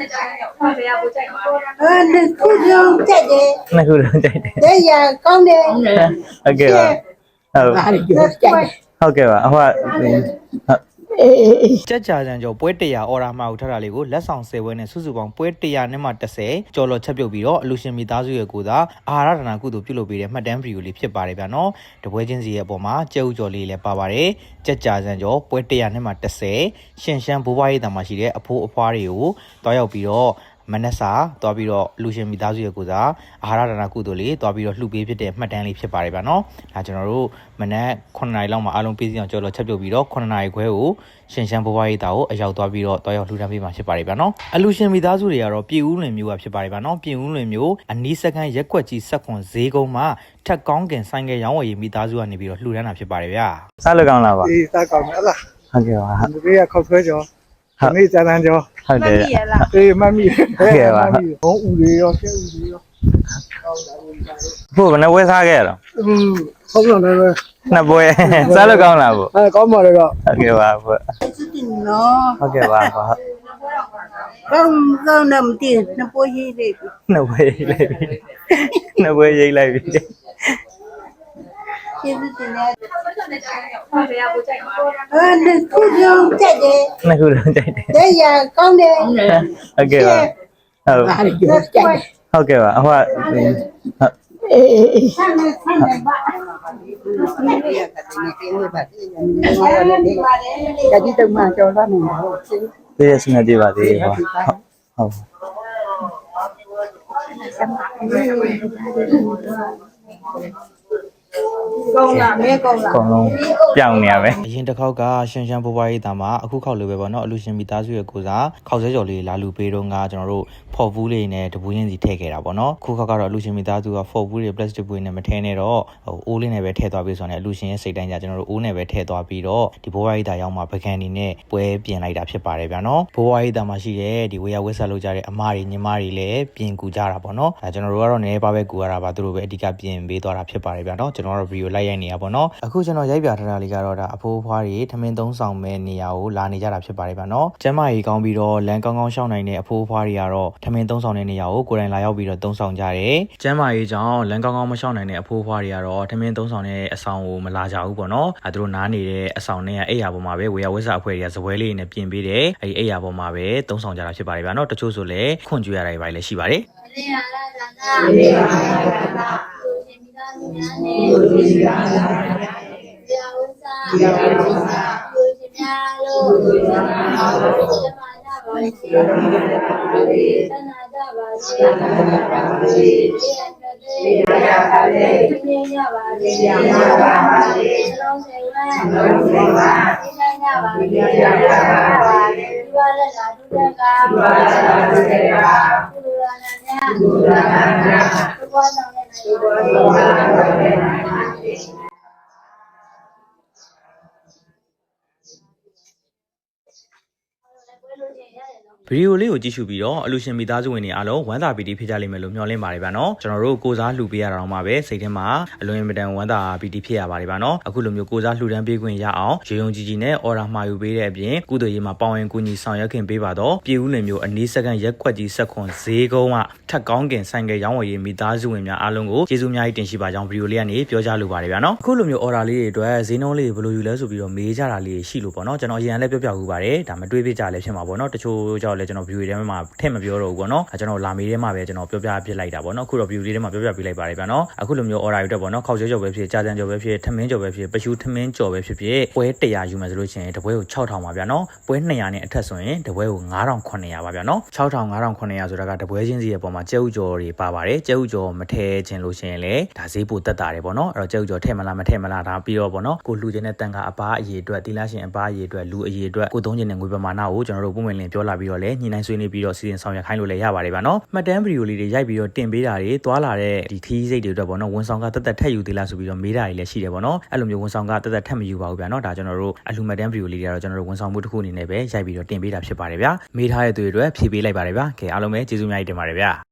နဲ့ကြားတယ်ဟုတ်တယ်ရကိုကြိုက်ပါအဲနှစ်ခုလုံးတက်တယ်နှစ်ခုလုံးကြိုက်တယ်တဲ့ရကောင်းတယ်ဟုတ်ကဲ့ပါဟုတ်အားရကြိုက်တယ်ဟုတ်ကဲ့ပါအဟိုက အေးအေးကြက်ကြာစံကျော်ပွဲ100အော်ရာမှာဦးထားတာလေးကိုလက်ဆောင်10ပွဲနဲ့စုစုပေါင်းပွဲ100နဲ့မှ30ကျော်လော်ချက်ပြုတ်ပြီးတော့အလူရှင်မိသားစုရဲ့ကိုသာအာဟာရဒနာကုသိုလ်ပြုလုပ်ပေးတဲ့မှတ်တမ်းဗီဒီယိုလေးဖြစ်ပါတယ်ဗျာနော်တပွဲချင်းစီရဲ့အပေါ်မှာကြက်ဥကျော်လေးလည်းပါပါတယ်ကြက်ကြာစံကျော်ပွဲ100နဲ့မှ30ရှင်ရှမ်းဘိုးဘွားရေးတာမှာရှိတဲ့အဖိုးအဖွားတွေကိုတွားရောက်ပြီးတော့ မနက်စာတွားပြီးတော့လူရှင်မိသားစုရဲ့ကိုစားအာဟာရဒနာကုသိုလ်လေးတွားပြီးတော့လှူပေးဖြစ်တဲ့မှတ်တမ်းလေးဖြစ်ပါတယ်ဗျာနော်ဒါကျွန်တော်တို့မနက်9နာရီလောက်မှာအားလုံးပြည့်စုံအောင်ကြော်လော်ချက်ပြုတ်ပြီးတော့9နာရီခွဲကိုရှင်ရှမ်းဘွားရေးတာကိုအရောက်သွားပြီးတော့တွားရောက်လှူဒန်းပေးမှာဖြစ်ပါတယ်ဗျာနော်အလူရှင်မိသားစုတွေကတော့ပြည်ဦးလွင်မျိုးကဖြစ်ပါတယ်ဗျာနော်ပြည်ဦးလွင်မျိုးအနီးစက္ကန့်ရက်ကွက်ကြီးစက်ခွန်ဈေးကုန်းမှာထက်ကောင်းကင်ဆိုင်ကယ်ရောင်းဝယ်ရေးမိသားစုကနေပြီးတော့လှူဒန်းတာဖြစ်ပါတယ်ဗျာစားလို့ကောင်းလားပါအေးစားကောင်းတယ်ဟုတ်လားဟုတ်ကဲ့ပါဟုတ်ဒီကေကခောက်ဆွဲကြောဟုတ်ဒီနေ့ဇာတန်ကြော ဟုတ်တယ်အေးမတ်မိဟုတ်ကဲ့ပါဘုံဦးလေးရောကျဲဦးလေးရောကောင်းတာဦးလေးဖို့ဘယ်နှပွဲစားခဲ့ရတော့อืมဟုတ်လားလည်းပဲနှစ်ပွဲစားလို့ကောင်းလားဖို့အဲကောင်းပါလေတော့ဟုတ်ကဲ့ပါဖို့တင်နော်ဟုတ်ကဲ့ပါဟုတ်ကောင်းကောင်းတယ်မသိနှစ်ပွေးရေးလေးနှစ်ပွဲရိတ်လိုက်ပြီနှစ်ပွဲရိတ်လိုက်ပြီကျေးဇူးတင်တယ်ဆက်နဲ့ကြားတယ်ဟုတ်တယ်ရ ကိုကြိုက်ပါအဲနှစ်ခုလုံးတက်တယ်နှစ်ခုလုံးကြိုက်တယ်တဲ့ရကောင်းတယ်ဟုတ်ကဲ့ပါဟုတ်အားရ ကြိုက်တယ်ဟုတ်ကဲ့ပါအဟိုကဟုတ်အေးအေးဆန်းနေဆန်းနေပါကတိတမကျော်လာနေတော့သေးရစနေကြပါသေးဟောဟုတ်ကောင်းလားမဲကောင်းလားအကုန်လုံးပြောင်းနေရပဲအရင်တစ်ခေါက်ကရှန်ရှန်ဘွားဘွားရေးတာမှာအခုခေါက်လိုပဲပေါ့နော်အလူရှင်မိသားစုရဲ့ကိုစားခေါက်ဆဲကြော်လေးလာလူပေးတော့ကကျွန်တော်တို့ဖော်ဘူးလေးနဲ့တပူးရင်စီထည့်ခဲ့တာပေါ့နော်အခုခေါက်ကတော့အလူရှင်မိသားစုကဖော်ဘူးတွေ plastic ဘူးနဲ့မထည့်နဲ့တော့ဟိုအိုးလေးနဲ့ပဲထည့်သွားပြီးဆိုတော့အလူရှင်ရဲ့စိတ်တိုင်းကြကျွန်တော်တို့အိုးနဲ့ပဲထည့်သွားပြီးတော့ဒီဘွားဘွားရေးတာရောက်မှာပကံနေနဲ့ပွဲပြင်လိုက်တာဖြစ်ပါတယ်ဗျာနော်ဘွားဘွားရေးတာမှာရှိတဲ့ဒီဝေယဝက်ဆက်လုပ်ကြတဲ့အမတွေညီမတွေလည်းပြင်ကူကြတာပေါ့နော်အဲကျွန်တော်တို့ကတော့နည်းနည်းပါးပဲကူရတာပါသူတို့ပဲအဓိကပြင်ပေးသွားတာဖြစ်ပါတယ်ဗျာနော်ကျွန်တော်တို့ဗီဒီယိုလိုက်ရိုက်နေတာပေါ့နော်အခုကျွန်တော်ရိုက်ပြထားတာလေးကတော့ဒါအဖိုးအဖွားတွေထမင်းသုံးဆောင်မဲ့နေရာကိုလာနေကြတာဖြစ်ပါတယ်ဗျာနော်ကျမ်းမာရေးကောင်းပြီးတော့လမ်းကောင်းကောင်းရှောင်းနိုင်တဲ့အဖိုးအဖွားတွေကတော့ထမင်းသုံးဆောင်တဲ့နေရာကိုကိုယ်တိုင်လာရောက်ပြီးတော့သုံးဆောင်ကြတယ်ကျမ်းမာရေးကြောင့်လမ်းကောင်းကောင်းမရှောင်းနိုင်တဲ့အဖိုးအဖွားတွေကတော့ထမင်းသုံးဆောင်တဲ့အဆောင်ကိုမလာကြဘူးပေါ့နော်အဲသူတို့နားနေတဲ့အဆောင်နဲ့အိယာပေါ်မှာပဲဝေယဝက်ဆအဖွဲ့တွေကဇပွဲလေးနဲ့ပြင်ပေးတယ်အဲဒီအိယာပေါ်မှာပဲသုံးဆောင်ကြတာဖြစ်ပါတယ်ဗျာနော်တချို့ဆိုလည်းခွန်ကြွေရတာတွေပါလည်းရှိပါတယ်လေ ဟာလာသာသာလေဟာလာသာလူရှင်မိသားစုများနဲ့လူရှင်မိသားစုများနဲ့ဇာဝဇာဇာဝဇာလူရှင်များတို့လူရှင်များတို့ဓမ္မနာပါစေသနာကြပါစေသနာကြပါစေတရားတည်းတရားပါစေပြည့်ရပါစေပြည့်ရပါစေလုံးစေဝမ်းလုံးစေဝမ်းပြည့်ရပါစေပြည့်ရပါစေဒီဝရဏဒုက္ခဒီဝရဏဒုက္ခကုလနာညာကုလနာညာဘုရားဆောင်တဲ့ဘုရား Sewa. ဗီဒီယိုလေးကိုကြည့်ရှုပြီးတော့အလူရှင်မိသားစုဝင်တွေအားလုံးဝမ်းသာပီတိဖြစ်ကြလိမ့်မယ်လို့မျှော်လင့်ပါတယ်ဗျာနော်ကျွန်တော်တို့ကိုစားလှူပေးရတာတော့မှပဲစိတ်ထဲမှာအလွန်အင်မတန်ဝမ်းသာပီတိဖြစ်ရပါတယ်ဗျာနော်အခုလိုမျိုးကိုစားလှူဒန်းပေးခွင့်ရအောင်ရေုံကြီးကြီးနဲ့အော်ရာမှာယူပေးတဲ့အပြင်ကုသိုလ်ရေးမှာပေါဝင်ကူညီဆောင်ရွက်ခင်ပေးပါတော့ပြည်ဦးလွင်မျိုးအနည်းစက္ကန့်ရက်ခွက်ကြီးဆက်ခွန်ဈေးကုန်းကထက်ကောင်းကင်ဆိုင်ကယ်ရောင်းဝယ်ရေးမိသားစုဝင်များအားလုံးကိုကျေးဇူးများကြီးတင်ရှိပါကြောင်းဗီဒီယိုလေးကနေပြောကြားလိုပါတယ်ဗျာနော်အခုလိုမျိုးအော်ရာလေးတွေအတွက်ဈေးနှုန်းလေးဘယ်လိုယူလဲဆိုပြီးတော့မေးကြတာလေးရှိလို့ပေါ့နော်ကျွန်တော်အရင်ကလည်းပြောပြခုပါတယ်ဒါမတွေးပြကြလည်းဖြစ်မှာပေါ့နော်တချို့ကြောင့်လည်းကျွန်တော်ဗီဒီယိုထဲမှာထည့်မပြောတော့ဘူးပေါ့နော်အဲကျွန်တော်လာမေးထဲမှာပဲကျွန်တော်ပြောပြပြလိုက်တာပေါ့နော်အခုတော့ဗီဒီယိုလေးထဲမှာပြောပြပြလိုက်ပါတယ်ဗျာနော်အခုလိုမျိုး order ယူတက်ပေါ့နော်ခောက်ချဲကြော်ပဲဖြစ်ကြာကြံကြော်ပဲဖြစ်ထမင်းကြော်ပဲဖြစ်ပရှူထမင်းကြော်ပဲဖြစ်ဖြစ်ပွဲ100ယူမယ်ဆိုလို့ရှိရင်တပွဲကို6000ပါဗျာနော်ပွဲ200နဲ့အထက်ဆိုရင်တပွဲကို9900ပါဗျာနော်6000 9900ဆိုတာကတပွဲချင်းစီရဲ့ပုံမှာကျဲဥကြော်တွေပါပါတယ်ကျဲဥကြော်မထဲခြင်းလို့ရှိရင်လည်းဒါဈေးပိုတက်တာတယ်ပေါ့နော်အဲ့တော့ကျဲဥကြော်ထဲမလားမထဲမလားဒါပြီးတော့ပေါ့နော်ကိုလှူခြင်းတဲ့တန်ကအပားအရေးအတွက်တီလာရှင်အပားအရေးအတွက်လူအရေးအတွက်ကိုသုံးခြင်းတဲ့ငွေပမာဏကိုကျွန်တော်တို့ပုံမှန်လင်းပြောလာပြီးတော့လည်းညှိနှိုင်းဆွေးနွေးပြီးတော့စီစဉ်ဆောင်ရွက်ခိုင်းလို့လည်းရပါတယ်ဗျာနော်မှတ်တမ်းဗီဒီယိုလေးတွေရိုက်ပြီးတော့တင်ပေးတာတွေတွာလာတဲ့ဒီခီးစိတ်တွေအတွက်ပေါ့နော်ဝန်ဆောင်ကတက်တက်ထက်ယူသေးလားဆိုပြီးတော့မေးတာတွေလည်းရှိတယ်ပေါ့နော်အဲ့လိုမျိုးဝန်ဆောင်ကတက်တက်ထက်မယူပါဘူးဗျာနော်ဒါကျွန်တော်တို့အလှမှတ်တမ်းဗီဒီယိုလေးတွေကတော့ကျွန်တော်တို့ဝန်ဆောင်မှုတစ်ခုအနေနဲ့ပဲရိုက်ပြီးတော့တင်ပေးတာဖြစ်ပါတယ်ဗျာမေးထားတဲ့သူတွေအတွက်ဖြည့်ပေးလိုက်ပါတယ်ဗျာကဲအားလုံးပဲကျေးဇူးများကြီးတင်ပါတယ်ဗျာ